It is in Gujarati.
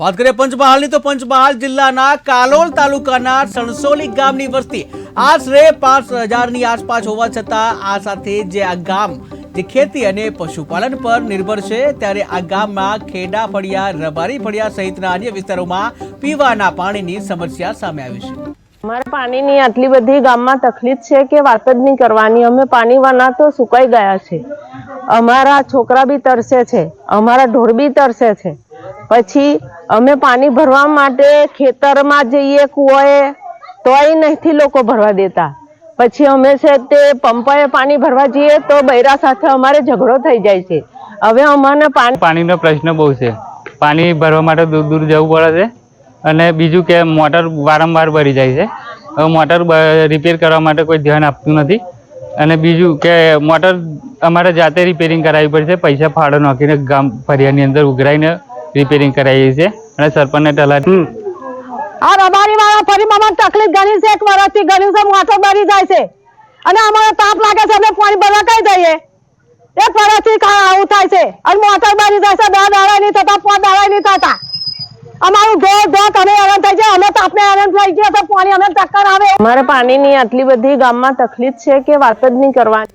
વાત કરીએ પંચમહાલની, તો પંચમહાલ જિલ્લાના કાલોલ તાલુકાના સણસોલી ગામની વસ્તી. આશરે પાંચ હજારની આસપાસ હોવા છતાં આ સાથે જે આ ગામ, જે ખેતી અને પશુપાલન પર નિર્ભર છે, ત્યારે આ ગામમાં ખેડા ફળિયા, રબારી ફળિયા સહિતના અન્ય વિસ્તારોમાં પીવાના પાણીની સમસ્યા સામે આવી છે. અમારે પાણીની આટલી બધી ગામમાં તકલીફ છે કે વાત જ નહીં કરવાની. અમે પાણીવાના તો સુકાઈ ગયા છે. અમારા છોકરા બી તરસે છે. અમારા ઢોર બી તરસે છે. પછી અમે પાણી ભરવા માટે ખેતરમાં જઈએ કૂવાએ, તોય નથી લોકો ભરવા દેતા. પછી અમે છે તે પંપાએ પાણી ભરવા જઈએ તો બૈરા સાથે અમારે ઝઘડો થઈ જાય છે. હવે અમારે પાણી પાણીનો પ્રશ્ન બહુ છે. પાણી ભરવા માટે દૂર દૂર જવું પડે છે અને બીજું કે મોટર વારંવાર ભરી જાય છે. હવે મોટર રિપેર કરવા માટે કોઈ ધ્યાન આપતું નથી. અને બીજું કે મોટર અમારે જાતે રિપેરિંગ કરાવવી પડશે. પૈસા ફાળો નાખીને ગામ ફરિયાની અંદર ઉઘરાઈને રિપેરિંગ કરાવી છે અને સરપંચને તલાટી આ રબારી વાળા ફરી મને તકલીફ ઘણી છે એક વર્ષથી ઘણી છે માથો બરી જાય છે. અને અમારે તાપ લાગે છે અમે પાણી બધા કઈ દઈએ એક વર્ષથી કા- આવું થાય છે. અને મોટર બરી જાય છે બે દાડા નહીં થતા પાંચ દાડા નહીં થતા. અમારું જો જો તમે હેરાન થઈ જાય અમે તાપને હેરાન થઈ ગયા તો પાણી અમે ટક્કર આવે. અમારે પાણીની આટલી બધી ગામમાં તકલીફ છે કે વાત જ નહીં કરવાની.